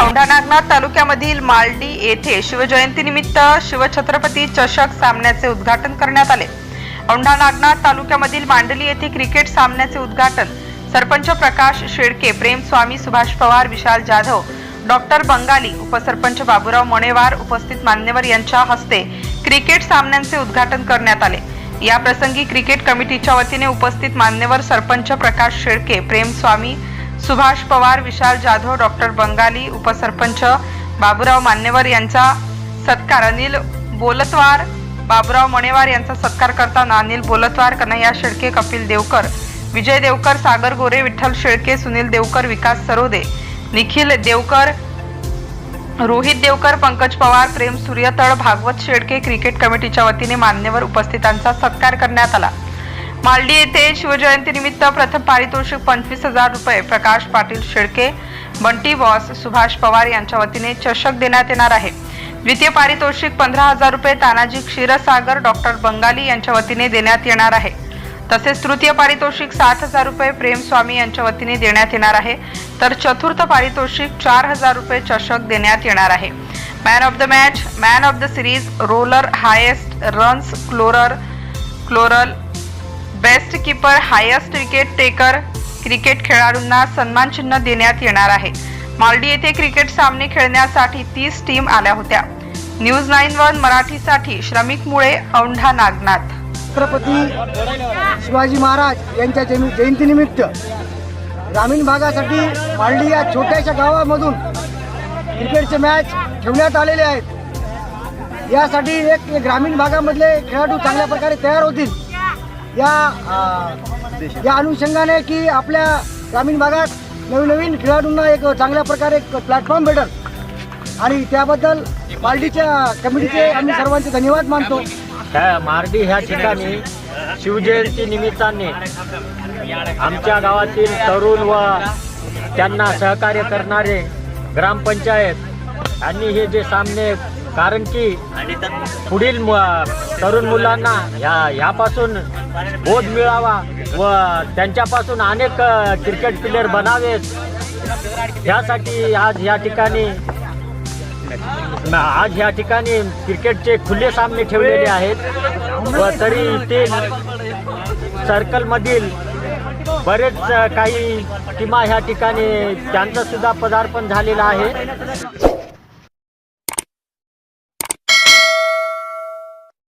औंढा नागनाथ तालुक्यामधील मालडी येथे शिवजयंतीनिमित्त शिवछत्रपती चषक सामन्याचे उद्घाटन करण्यात आले. औंढा नागनाथ तालुक्यामधील मांडली येथे क्रिकेट सामन्याचे उद्घाटन. सरपंच प्रकाश शेळके प्रेम स्वामी सुभाष पवार विशाल जाधव डॉक्टर बंगाली उपसरपंच बाबूराव मणेवार उपस्थित मान्यवर यांच्या हस्ते क्रिकेट सामन्यांचे उद्घाटन करण्यात आले. या प्रसंगी क्रिकेट कमिटीच्या वतीने उपस्थित मान्यवर सरपंच प्रकाश शेळके प्रेम स्वामी सुभाष पवार विशाल जाधव डॉक्टर बंगाली उपसरपंच बाबूराव मान्यवर यांचा सत्कार. अनिल बोलतवार बाबूराव मणेवार यांचा सत्कार करताना अनिल बोलतवार कन्हैया शेळके कपिल देवकर विजय देवकर सागर गोरे विठ्ठल शेळके सुनील देवकर विकास सरोदे निखिल देवकर रोहित देवकर पंकज पवार प्रेम सूर्यतळ भागवत शेडके क्रिकेट कमिटीच्या वतीने मान्यवर उपस्थितांचा सत्कार करण्यात आला. मालडी येथे शिवजयंतीनिमित्त प्रथम पारितोषिक पंचवीस हजार रुपये प्रकाश पाटील शेळके बंटी बॉस सुभाष पवार यांच्या वतीने चषक देण्यात येणार आहे. द्वितीय पारितोषिक पंधरा हजार रुपये तानाजी क्षीरसागर डॉक्टर बंगाली यांच्या वतीने देण्यात येणार आहे. तसेच तृतीय पारितोषिक सात हजार रुपये प्रेमस्वामी यांच्या वतीने देण्यात येणार आहे. तर चतुर्थ पारितोषिक चार हजार रुपये चषक देण्यात येणार आहे. Man of the match man of the series roller highest runs क्लोरर chloral best keeper highest wicket taker cricket खेळाडूंना सन्मान चिन्ह देण्यात येणार आहे. मालडी येथे क्रिकेट सामने खेळण्यासाठी तीस टीम आल्या होत्या. न्यूज नाईन वन मराठीसाठी श्रमिक मुळे औंढा नागनाथ. छत्रपती शिवाजी महाराज यांच्या जयंतीनिमित्त ग्रामीण भागासाठी मालडी या छोट्याशा गावामधून क्रिकेटचे मॅच ठेवण्यात आलेले आहेत. यासाठी एक ग्रामीण भागामधले खेळाडू चांगल्या प्रकारे तयार होतील. या या अनुषंगाने की आपल्या ग्रामीण भागात नवीन नवीन खेळाडूंना एक चांगल्या प्रकारे एक प्लॅटफॉर्म भेटेल. आणि त्याबद्दल मार्डीच्या कमिटीचे आम्ही सर्वांचे धन्यवाद मानतो. ह्या मार्डी ह्या ठिकाणी शिवजयंती निमित्ताने आमच्या गावातील तरुण व त्यांना सहकार्य करणारे ग्रामपंचायत आणि हे जे सामने कारण की पुढील तरुण मुलांना ह्या ह्यापासून बोध मिळावा व त्यांच्यापासून अनेक क्रिकेट प्लेअर बनावेत. यासाठी आज या ठिकाणी आज या ठिकाणी क्रिकेटचे खुले सामने ठेवलेले आहेत. व तरी ते सर्कलमधील बरेच काही टीमा ह्या ठिकाणी त्यांचंसुद्धा पदार्पण झालेलं आहे.